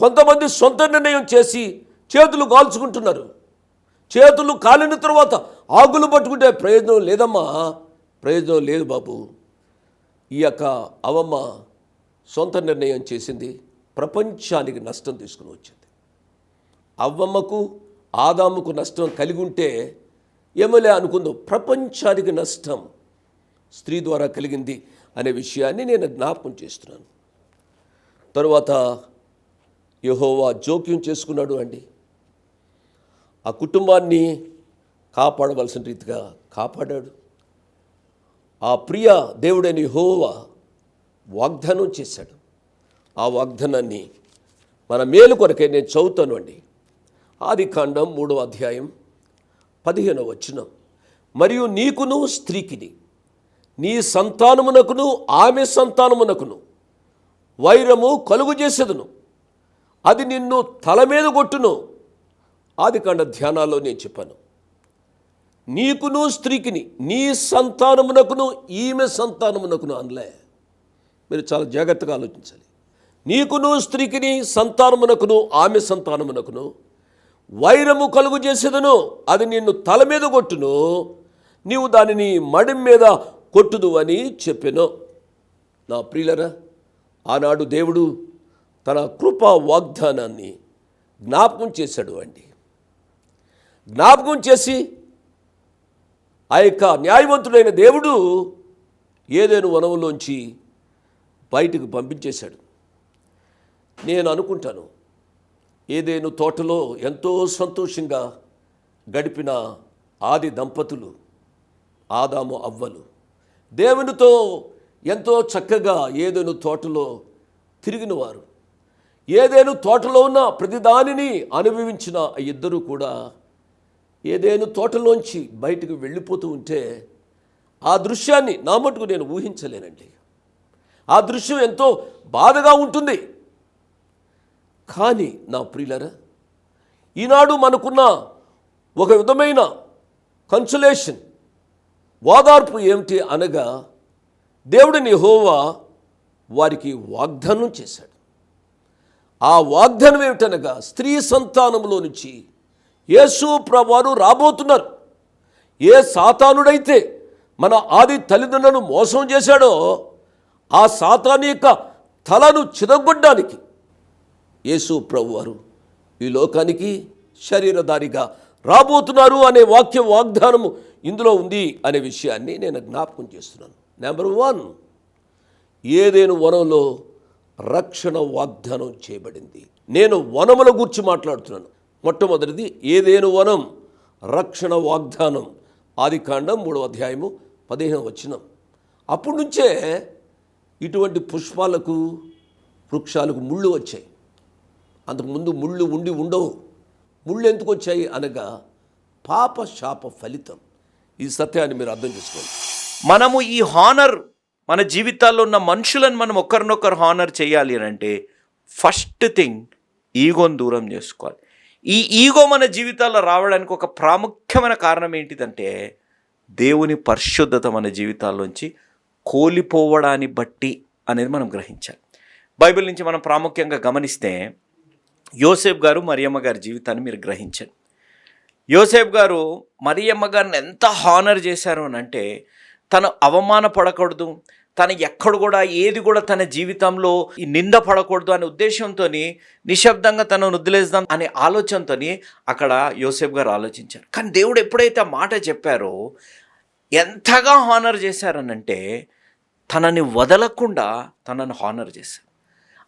కొంతమంది సొంత నిర్ణయం చేసి చేతులు కాల్చుకుంటున్నారు. చేతులు కాలిన తర్వాత ఆకులు పట్టుకుంటే ప్రయోజనం లేదమ్మా. ప్రయోజనం లేదు బాబు. ఈ యొక్క అవమ్మ సొంత నిర్ణయం చేసింది. ప్రపంచానికి నష్టం తీసుకుని వచ్చింది. అవ్వమ్మకు ఆదాముకు నష్టం కలిగి ఉంటే ఏమలే అనుకుందో ప్రపంచానికి నష్టం స్త్రీ ద్వారా కలిగింది అనే విషయాన్ని నేను జ్ఞాపకం చేస్తున్నాను. తరువాత యహోవా జోక్యం చేసుకున్నాడు అండి. ఆ కుటుంబాన్ని కాపాడవలసిన రీతిగా కాపాడాడు. ఆ ప్రియ దేవుడైన యహోవా వాగ్దానం చేశాడు. ఆ వాగ్దానాన్ని మన మేలు కొరకే నేను చదువుతాను అండి. ఆది కాండం మూడవ అధ్యాయం పదిహేనవ వచ్చిన మరియు నీకును స్త్రీకిని నీ సంతానమునకును ఆమె సంతానమునకును వైరము కలుగు చేసేదను. అది నిన్ను తల మీద కొట్టును. ఆది కాండ ధ్యానాల్లో నేను చెప్పాను. నీకును స్త్రీకిని నీ సంతానమునకును ఈమె సంతానమునకును అనలే. మీరు చాలా జాగ్రత్తగా ఆలోచించాలి. నీకును స్త్రీకిని సంతానమునకును ఆమె సంతానమునకును వైరము కలుగు చేసేదను అది నిన్ను తల మీద కొట్టును నీవు దానిని మడి మీద కొట్టుదు అని చెప్పెను. నా ప్రియులరా ఆనాడు దేవుడు తన కృపా వాగ్దానాన్ని జ్ఞాపకం చేశాడు అండి. జ్ఞాపకం చేసి ఆ యొక్క న్యాయవంతుడైన దేవుడు ఏదైనా వనవులోంచి బయటకు పంపించేశాడు. నేను అనుకుంటాను ఏదేను తోటలో ఎంతో సంతోషంగా గడిపిన ఆది దంపతులు ఆదాము అవ్వలు దేవునితో ఎంతో చక్కగా ఏదేను తోటలో తిరిగిన వారు ఏదేను తోటలో ఉన్న ప్రతిదానిని అనుభవించిన ఆ కూడా ఏదేను తోటలోంచి బయటకు వెళ్ళిపోతూ ఉంటే ఆ దృశ్యాన్ని నా మటుకు నేను ఊహించలేనండి. ఆ దృశ్యం ఎంతో బాధగా ఉంటుంది. కానీ నా ప్రియులరా ఈనాడు మనకున్న ఒక విధమైన కన్సులేషన్ ఓదార్పు ఏమిటి అనగా దేవుడిని హోవా వారికి వాగ్దానం చేశాడు. ఆ వాగ్దానం ఏమిటనగా స్త్రీ సంతానంలో నుంచి యేసు ప్రభువారు రాబోతున్నారు. ఏ సాతానుడైతే మన ఆది తల్లిదండ్రులను మోసం చేశాడో ఆ సాతాను యొక్క తలను చిదగొట్టడానికి యేసు ప్రభువారు ఈ లోకానికి శరీరధారిగా రాబోతున్నారు అనే వాక్య వాగ్దానము ఇందులో ఉంది అనే విషయాన్ని నేను జ్ఞాపకం చేస్తున్నాను. నెంబర్ వన్ ఏదేను వనంలో రక్షణ వాగ్దానం చేయబడింది. నేను వనముల గురించి మాట్లాడుతున్నాను. మొట్టమొదటిది ఏదేను వనం? రక్షణ వాగ్దానం. ఆది కాండం మూడవ అధ్యాయము పదిహేను వచ్చినం అప్పటి నుంచే ఇటువంటి పుష్పాలకు వృక్షాలకు ముళ్ళు వచ్చాయి. అంతకుముందు ముళ్ళు ఉండి ఉండవు. ముళ్ళు ఎందుకు వచ్చాయి అనగా పాప శాప ఫలితం. ఈ సత్యాన్ని మీరు అర్థం చేసుకోండి మనము ఈ హానర్ మన జీవితాల్లో ఉన్న మనుషులను మనం ఒకరినొకరు హానర్ చేయాలి అని అంటే ఫస్ట్ థింగ్ ఈగోను దూరం చేసుకోవాలి. ఈ ఈగో మన జీవితాల్లో రావడానికి ఒక ప్రాముఖ్యమైన కారణం ఏంటిదంటే దేవుని పరిశుద్ధత మన జీవితాల్లోంచి కోల్పోవడాన్ని బట్టి అనేది మనం గ్రహించాలి. బైబిల్ నుంచి మనం ప్రాముఖ్యంగా గమనిస్తే యోసేఫ్ గారు మరియమ్మ గారి జీవితాన్ని మీరు గ్రహించండి. యోసేఫ్ గారు మరియమ్మ గారిని ఎంత హానర్ చేశారు అని అంటే తను అవమానపడకూడదు తను ఎక్కడ కూడా ఏది కూడా తన జీవితంలో నింద పడకూడదు అనే ఉద్దేశంతో నిశ్శబ్దంగా తనను వదిలేద్దాం అనే ఆలోచనతో అక్కడ యోసేఫ్ గారు ఆలోచించారు. కానీ దేవుడు ఎప్పుడైతే ఆ మాట చెప్పారో ఎంతగా హానర్ చేశారనంటే తనని వదలకుండా తనను హానర్ చేశారు.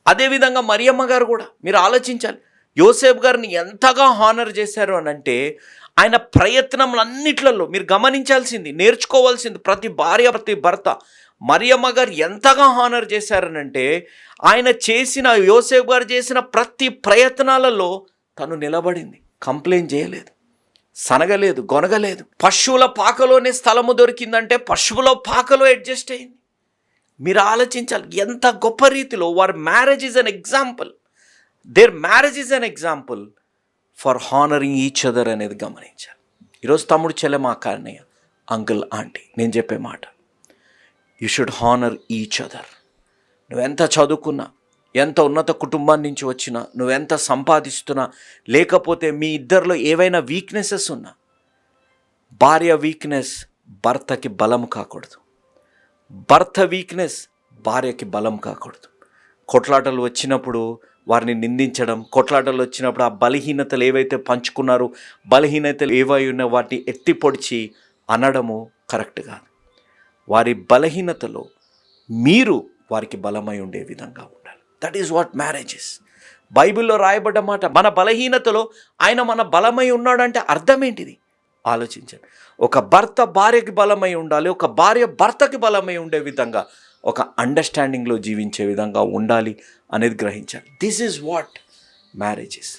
అదేవిధంగా మరియమ్మ గారు కూడా మీరు ఆలోచించాలి. యోసేఫ్ గారిని ఎంతగా హానర్ చేశారు అనంటే ఆయన ప్రయత్నములన్నిట్లలో మీరు గమనించాల్సింది నేర్చుకోవాల్సింది ప్రతి భార్య ప్రతి భర్త మరియమ్మ గారు ఎంతగా హానర్ చేశారనంటే ఆయన చేసిన యోసేఫ్ గారు చేసిన ప్రతి ప్రయత్నాలలో తను నిలబడింది. కంప్లైంట్ చేయలేదు. సనగలేదు గొనగలేదు. పశువుల పాకలోనే స్థలము దొరికిందంటే పశువుల పాకలో అడ్జస్ట్ అయింది. మీరు ఆలోచించాలి ఎంత గొప్ప రీతిలో వారి marriage is an example there marriage is an example for honouring each other అనేది గమనించాలి. ఈరోజు తమ్ముడు చెల్లెమా కారణయ్య అంకుల్ ఆంటీ నేను చెప్పే మాట. You should honour each other నువ్వెంత చదువుకున్నా ఎంత ఉన్నత కుటుంబం నుంచి వచ్చినా నువ్వెంత సంపాదిస్తున్నా లేకపోతే మీ ఇద్దరిలో ఏవైనా వీక్నెసెస్ ఉన్నా భార్య వీక్నెస్ భర్తకి బలం కాకూడదు. భర్త వీక్నెస్ భార్యకి బలం కాకూడదు. కొట్లాటలు వచ్చినప్పుడు వారిని నిందించడం కొట్లాటలు వచ్చినప్పుడు ఆ బలహీనతలు ఏవైతే పంచుకున్నారో బలహీనతలు ఏవై ఉన్న వాటిని ఎత్తి పొడిచి అనడము కరెక్ట్ కాదు. వారి బలహీనతలో మీరు వారికి బలమై ఉండే విధంగా ఉండాలి. దట్ ఈస్ వాట్ మ్యారేజెస్ బైబిల్లో రాయబడ్డ మాట మన బలహీనతలో ఆయన మన బలమై ఉన్నాడంటే అర్థం ఏంటిది? ఆలోచించండి. ఒక భర్త భార్యకి బలమై ఉండాలి ఒక భార్య భర్తకి బలమై ఉండే విధంగా ఒక అండర్స్టాండింగ్లో జీవించే విధంగా ఉండాలి అనేది గ్రహించాలి. This is what marriages